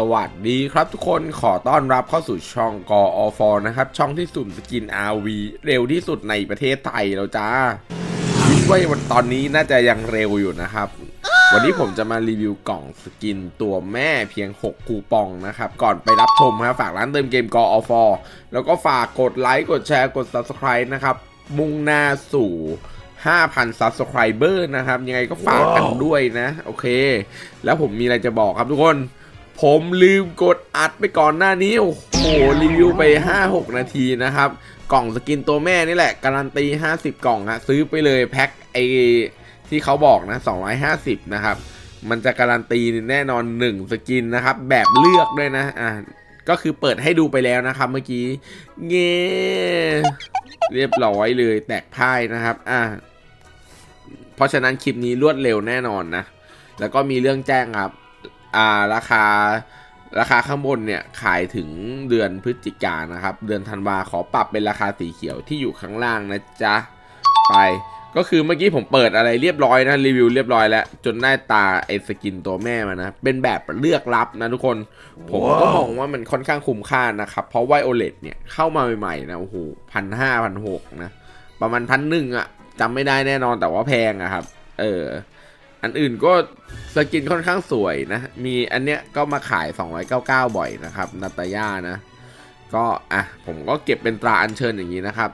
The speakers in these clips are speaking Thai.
สวัสดีครับทุกคนขอต้อนรับเข้าสู่ช่องกออฟนะครับ ช่องที่สุ่มสกิน RV เร็วที่สุดในประเทศไทยแล้วจ้าคิดว่าวันตอนนี้น่าจะยังเร็วอยู่นะครับ วันนี้ผมจะมารีวิวกล่องสกินตัวแม่เพียง 6 คูปองนะครับ ก่อนไปรับชมครับฝากร้านเติมเกมกออฟแล้วก็ฝากกดไลค์กดแชร์กด Subscribe นะครับ มุ่งหน้าสู่5,000 Subscriber นะครับ ยังไงก็ฝากกันด้วยนะ โอเค แล้วผมมีอะไรจะบอกครับทุกคน ผมลืมกดอัดไปก่อนหน้านี้ โอ้โห รีวิวไป 5-6 นาทีนะครับ กล่องสกินตัวแม่นี่แหละ การันตี 50 กล่องฮะซื้อไปเลยแพ็คไอที่เขาบอกนะ 250 นะครับ มันจะการันตีแน่นอน 1 สกินนะครับ แบบเลือกด้วยนะอะก็คือเปิดให้ดูไปแล้วนะครับเมื่อกี้ เงี้เรียบร้อยเลยแตกพ่ายนะครับอะเพราะฉะนั้นคลิปนี้รวดเร็วแน่นอนนะ แล้วก็มีเรื่องแจ้งครับ อ่าราคาราคาข้างบนเนี่ยขายถึงเดือนพฤศจิกายนนะครับ เดือนธันวาขอปรับเป็นราคาสีเขียวที่อยู่ข้างล่างนะจ๊ะไปก็คือเมื่อกี้ผมเปิดอะไรเรียบร้อยนะรีวิวเรียบร้อยแล้วจนได้ตาไอสกินตัวแม่มานะ เป็นแบบเลือกรับนะทุกคน ผมก็มองว่ามันค่อนข้างคุ้มค่านะครับ เพราะไวโอเลตเนี่ยเข้ามาใหม่ๆนะโอ้โหพันห้าพันหกนะ ประมาณพันหนึ่งอะจำไม่ได้แน่นอนแต่ว่าแพงอะครับ เออ อันอื่นก็สกินค่อนข้างสวยนะ มีอันเนี้ยก็มาขาย 299 บ่อยนะครับนาตาย่านะ ก็อะผมก็เก็บเป็นตราอัญเชิญอย่างนี้นะครับ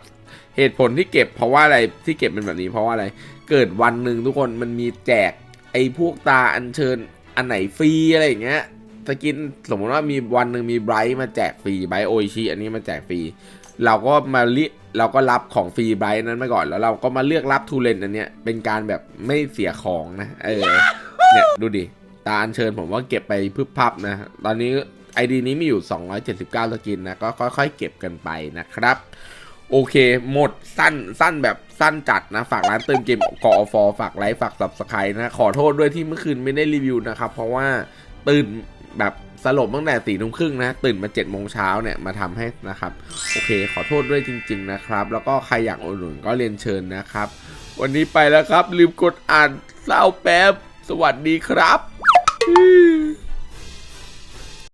เหตุผลที่เก็บเพราะว่าอะไรที่เก็บเป็นแบบนี้เพราะว่าอะไร เกิดวันหนึ่งทุกคนมันมีแจกไอ้พวกตาอัญเชิญอันไหนฟรีอะไรอย่างเงี้ย สกินสมมติว่ามีวันหนึ่งมีไบรท์มาแจกฟรีไบรท์โอชิอันนี้มาแจกฟรีเราก็มาเรีเราก็รับของฟรีไบรท์นั้นมาก่อนแล้วเราก็มาเลือกรับทูเลนอันเนี้ยเป็นการแบบไม่เสียของนะเออเนี่ยดูดิตาอัญเชิญผมว่าเก็บไปพึบพับนะ ตอนนี้ไอดีนี้มีอยู่ 279 สกินนะ ก็ค่อยๆ เก็บกันไปนะครับ โอเค หมดสั้นสั้นแบบสั้นจัดนะ ฝากร้านเติมเกมกอฟฝากไลค์ฝาก subscribe นะ ขอโทษด้วยที่เมื่อคืนไม่ได้รีวิวนะครับ เพราะว่าตื่น แบบสลบตั้งแต่สี่ทุ่มครึ่งนะตื่นมาเจ็ดโมงเช้าเนี่ยมาทำให้นะครับโอเค ขอโทษด้วยจริง ๆนะครับ แล้วก็ใครอยากอุดหนุนก็เรียนเชิญนะครับ วันนี้ไปแล้วครับ ลืมกดอ่านเศร้าแป๊บสวัสดีครับ